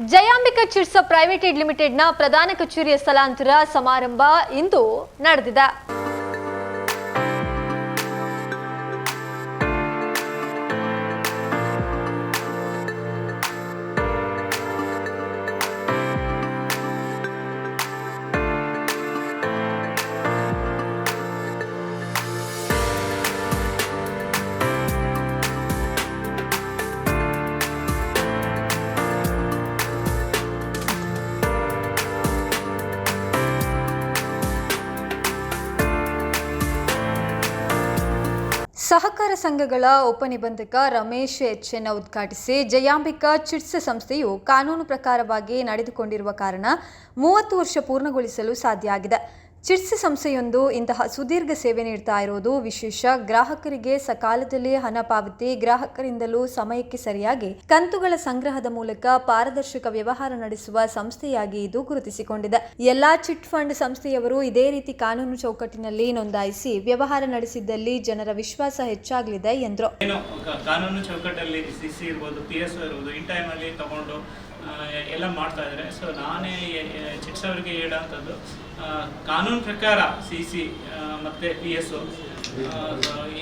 ಜಯಾಂಬಿಕಾ chits private ಲಿಮಿಟೆಡ್ನ ಪ್ರಧಾನ ಕಚೇರಿಯ ಸ್ಥಳಾಂತರ ಸಮಾರಂಭ ಇಂದು ನಡೆದಿದೆ. ಸಹಕಾರ ಸಂಘಗಳ ಉಪನಿಬಂಧಕ ರಮೇಶ್ ಎಚ್ಎನ್ ಉದ್ಘಾಟಿಸಿ ಜಯಾಂಬಿಕಾ ಚಿಟ್ಸ್ ಸಂಸ್ಥೆಯು ಕಾನೂನು ಪ್ರಕಾರವಾಗಿ ನಡೆದುಕೊಂಡಿರುವ ಕಾರಣ ಮೂವತ್ತು ವರ್ಷ ಪೂರ್ಣಗೊಳಿಸಲು ಸಾಧ್ಯ ಆಗಿದೆ. ಚಿಟ್ಸ್ ಸಂಸ್ಥೆಯೊಂದು ಇಂತಹ ಸುದೀರ್ಘ ಸೇವೆ ನೀಡ್ತಾ ಇರೋದು ವಿಶೇಷ. ಗ್ರಾಹಕರಿಗೆ ಸಕಾಲದಲ್ಲಿ ಹಣ ಪಾವತಿ, ಗ್ರಾಹಕರಿಂದಲೂ ಸಮಯಕ್ಕೆ ಸರಿಯಾಗಿ ಕಂತುಗಳ ಸಂಗ್ರಹದ ಮೂಲಕ ಪಾರದರ್ಶಕ ವ್ಯವಹಾರ ನಡೆಸುವ ಸಂಸ್ಥೆಯಾಗಿ ಇದು ಗುರುತಿಸಿಕೊಂಡಿದೆ. ಎಲ್ಲಾ ಚಿಟ್ ಫಂಡ್ ಸಂಸ್ಥೆಯವರು ಇದೇ ರೀತಿ ಕಾನೂನು ಚೌಕಟ್ಟಿನಲ್ಲಿ ನೋಂದಾಯಿಸಿ ವ್ಯವಹಾರ ನಡೆಸಿದ್ದಲ್ಲಿ ಜನರ ವಿಶ್ವಾಸ ಹೆಚ್ಚಾಗಲಿದೆ ಎಂದರು. ಕಾನೂನು ಚೌಕಟ್ಟಲ್ಲಿ ಇರ್ಬೋದು ಇರ್ಬೋದು ಟೈಮಲ್ಲಿ ತಗೊಂಡು ಎಲ್ಲ ಮಾಡ್ತಾ ಇದ್ದಾರೆ. ಸೊ ನಾನೇ ಚಿಟ್ಸವರಿಗೆ ಅವರಿಗೆ ಹೇಳೋಂಥದ್ದು ಕಾನೂನು ಪ್ರಕಾರ ಸಿ ಸಿ ಮತ್ತು ಪಿ ಎಸ್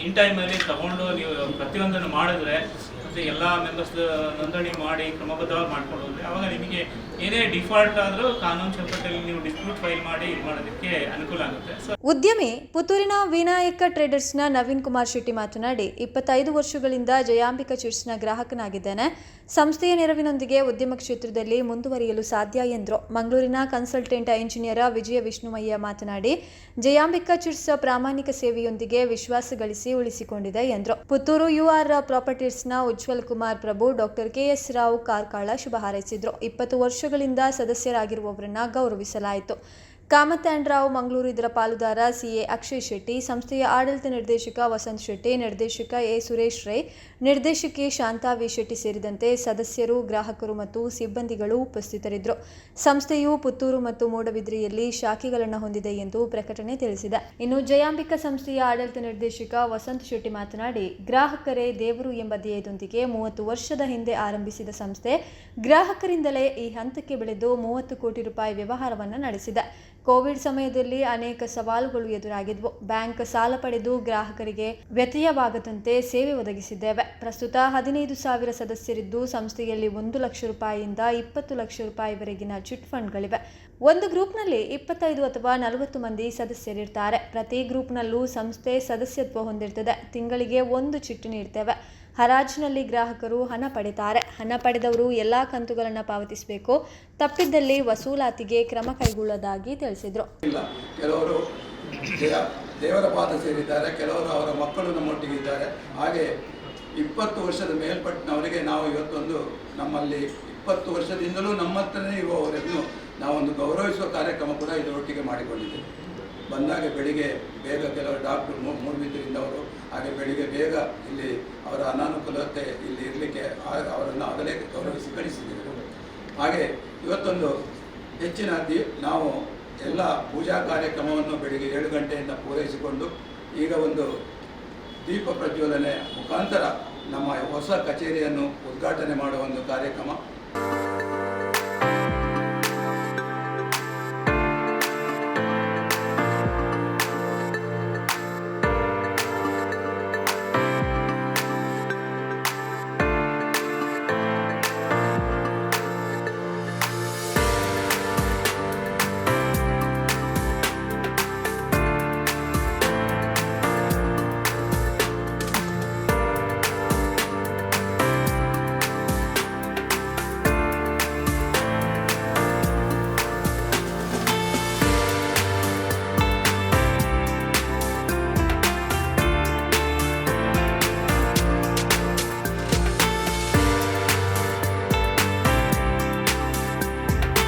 ಇನ್ ಟೈಮಲ್ಲಿ ತಗೊಂಡು ನೀವು ಪ್ರತಿಯೊಂದನ್ನು ಮಾಡಿದ್ರೆ ಮತ್ತೆ ಎಲ್ಲ ಮೆಂಬರ್ಸ್ ನೋಂದಣಿ ಮಾಡಿ ಕ್ರಮಬದ್ಧವಾಗಿ ಮಾಡ್ಕೊಂಡು ಹೋದ್ರೆ ಅವಾಗ ನಿಮಗೆ ಏನೇ ಡಿಫಾಲ್ಟ್ ಆದರೂ ಕಾನೂನು ಚೌಕಟ್ಟಲ್ಲಿ ನೀವು ಡಿಸ್ಪ್ಯೂಟ್ ಫೈಲ್ ಮಾಡಿ ಇದು ಮಾಡೋದಕ್ಕೆ ಅನುಕೂಲ ಆಗುತ್ತೆ. ಉದ್ಯಮಿ, ಪುತ್ತೂರಿನ ವಿನಾಯಕ ಟ್ರೇಡರ್ಸ್ನ ನವೀನ್ ಕುಮಾರ್ ಶೆಟ್ಟಿ ಮಾತನಾಡಿ, ಇಪ್ಪತ್ತೈದು ವರ್ಷಗಳಿಂದ ಜಯಾಂಬಿಕ ಚಿಟ್ಸ್ನ ಗ್ರಾಹಕನಾಗಿದ್ದೇನೆ. ಸಂಸ್ಥೆಯ ನೆರವಿನೊಂದಿಗೆ ಉದ್ಯಮ ಕ್ಷೇತ್ರದಲ್ಲಿ ಮುಂದುವರಿಯಲು ಸಾಧ್ಯ ಎಂದರು ಮಂಗಳೂರಿನ ಕನ್ಸಲ್ಟೆಂಟ್ ಇಂಜಿನಿಯರ್ ವಿಜಯ ವಿಷ್ಣುಮಯ್ಯ ಮಾತನಾಡಿ, ಜಯಾಂಬಿಕ ಚಿಟ್ಸ್ ಪ್ರಾಮಾಣಿಕ ಸೇವೆಯೊಂದಿಗೆ ವಿಶ್ವಾಸ ಗಳಿಸಿ ಉಳಿಸಿಕೊಂಡಿದೆ ಎಂದರು. Puttur U R ಪ್ರಾಪರ್ಟೀಸ್ನ Ujwal Kumar Prabhu, doctor K S Rao Karkala ಶುಭ ಹಾರೈಸಿದರು. ಇಪ್ಪತ್ತು ವರ್ಷಗಳಿಂದ ಸದಸ್ಯರಾಗಿರುವವರನ್ನ ಗೌರವಿಸಲಾಯಿತು. ಕಾಮತ್ ಮಂಗಳೂರು ಇದರ ಪಾಲುದಾರ ಸಿಎ ಅಕ್ಷಯ್ ಶೆಟ್ಟಿ, ಸಂಸ್ಥೆಯ ಆಡಳಿತ ನಿರ್ದೇಶಕ ವಸಂತ್ ಶೆಟ್ಟಿ, ನಿರ್ದೇಶಕ ಎ ಸುರೇಶ್ ರೈ, ನಿರ್ದೇಶಕಿ ಶಾಂತಾ ವಿ ಶೆಟ್ಟಿ ಸೇರಿದಂತೆ ಸದಸ್ಯರು, ಗ್ರಾಹಕರು ಮತ್ತು ಸಿಬ್ಬಂದಿಗಳು ಉಪಸ್ಥಿತರಿದ್ದರು. ಸಂಸ್ಥೆಯು ಪುತ್ತೂರು ಮತ್ತು ಮೂಡಬಿದ್ರಿಯಲ್ಲಿ ಶಾಖೆಗಳನ್ನು ಹೊಂದಿದೆ ಎಂದು ಪ್ರಕಟಣೆ ತಿಳಿಸಿದೆ. ಇನ್ನು ಜಯಾಂಬಿಕಾ ಸಂಸ್ಥೆಯ ಆಡಳಿತ ನಿರ್ದೇಶಕ ವಸಂತ್ ಶೆಟ್ಟಿ ಮಾತನಾಡಿ, ಗ್ರಾಹಕರೇ ದೇವರು ಎಂಬ ಧ್ಯೇಯದೊಂದಿಗೆ ಮೂವತ್ತು ವರ್ಷದ ಹಿಂದೆ ಆರಂಭಿಸಿದ ಸಂಸ್ಥೆ, ಗ್ರಾಹಕರಿಂದಲೇ ಈ ಹಂತಕ್ಕೆ ಬೆಳೆದು ಮೂವತ್ತು ಕೋಟಿ ರೂಪಾಯಿ ವ್ಯವಹಾರವನ್ನು ನಡೆಸಿದೆ. ಕೋವಿಡ್ ಸಮಯದಲ್ಲಿ ಅನೇಕ ಸವಾಲುಗಳು ಎದುರಾಗಿದ್ವು. ಬ್ಯಾಂಕ್ ಸಾಲ ಪಡೆದು ಗ್ರಾಹಕರಿಗೆ ವ್ಯತ್ಯಯವಾಗದಂತೆ ಸೇವೆ ಒದಗಿಸಿದ್ದೇವೆ. ಪ್ರಸ್ತುತ ಹದಿನೈದು ಸಾವಿರ ಸದಸ್ಯರಿದ್ದು ಸಂಸ್ಥೆಯಲ್ಲಿ ಒಂದು ಲಕ್ಷ ರೂಪಾಯಿಯಿಂದ ಇಪ್ಪತ್ತು ಲಕ್ಷ ರೂಪಾಯಿವರೆಗಿನ ಚಿಟ್ ಫಂಡ್ಗಳಿವೆ. ಒಂದು ಗ್ರೂಪ್ನಲ್ಲಿ ಇಪ್ಪತ್ತೈದು ಅಥವಾ ನಲವತ್ತು ಮಂದಿ ಸದಸ್ಯರಿರ್ತಾರೆ. ಪ್ರತಿ ಗ್ರೂಪ್ನಲ್ಲೂ ಸಂಸ್ಥೆ ಸದಸ್ಯತ್ವ ಹೊಂದಿರ್ತದೆ. ತಿಂಗಳಿಗೆ ಒಂದು ಚಿಟ್ಟು ನೀಡ್ತೇವೆ. ಹರಾಜಿನಲ್ಲಿ ಗ್ರಾಹಕರು ಹಣ ಪಡಿತಾರೆ. ಹಣ ಪಡೆದವರು ಎಲ್ಲ ಕಂತುಗಳನ್ನು ಪಾವತಿಸಬೇಕು. ತಪ್ಪಿದ್ದಲ್ಲಿ ವಸೂಲಾತಿಗೆ ಕ್ರಮ ಕೈಗೊಳ್ಳೋದಾಗಿ ತಿಳಿಸಿದರು. ಕೆಲವರು ದೇವರ ಪಾದ ಸೇರಿದ್ದಾರೆ. ಕೆಲವರು ಅವರ ಮಕ್ಕಳು ನಮ್ಮೊಟ್ಟಿಗಿದ್ದಾರೆ. ಹಾಗೆ ಇಪ್ಪತ್ತು ವರ್ಷದ ಮೇಲ್ಪಟ್ಟಿನವರಿಗೆ ನಾವು ಇವತ್ತೊಂದು ನಮ್ಮಲ್ಲಿ ಇಪ್ಪತ್ತು ವರ್ಷದಿಂದಲೂ ನಮ್ಮ ಹತ್ರನೇ ಇರುವವರನ್ನು ನಾವೊಂದು ಗೌರವಿಸುವ ಕಾರ್ಯಕ್ರಮ ಕೂಡ ಇದರೊಟ್ಟಿಗೆ ಮಾಡಿಕೊಂಡಿದ್ದೇವೆ. ಬಂದಾಗ ಬೆಳಿಗ್ಗೆ ಬೇಗ ಕೆಲವರು ಡಾಕ್ಟರ್ ಮೂಡುಬಿದ್ರಿಂದವರು ಹಾಗೆ ಬೆಳಿಗ್ಗೆ ಬೇಗ ಇಲ್ಲಿ ಅವರ ಅನಾನುಕೂಲತೆ ಇಲ್ಲಿ ಇರಲಿಕ್ಕೆ ಅವರನ್ನು ಆಗಲೇ ಗೌರವಿಸಿ ಕಳಿಸಿದರು. ಹಾಗೆ ಇವತ್ತೊಂದು ಹೆಚ್ಚಿನ ದಿ ನಾವು ಎಲ್ಲ ಪೂಜಾ ಕಾರ್ಯಕ್ರಮವನ್ನು ಬೆಳಿಗ್ಗೆ ಏಳು ಗಂಟೆಯಿಂದ ಪೂರೈಸಿಕೊಂಡು ಈಗ ಒಂದು ದೀಪ ಪ್ರಜ್ವಲನೆ ಮುಖಾಂತರ ನಮ್ಮ ಹೊಸ ಕಚೇರಿಯನ್ನು ಉದ್ಘಾಟನೆ ಮಾಡುವ ಒಂದು ಕಾರ್ಯಕ್ರಮ.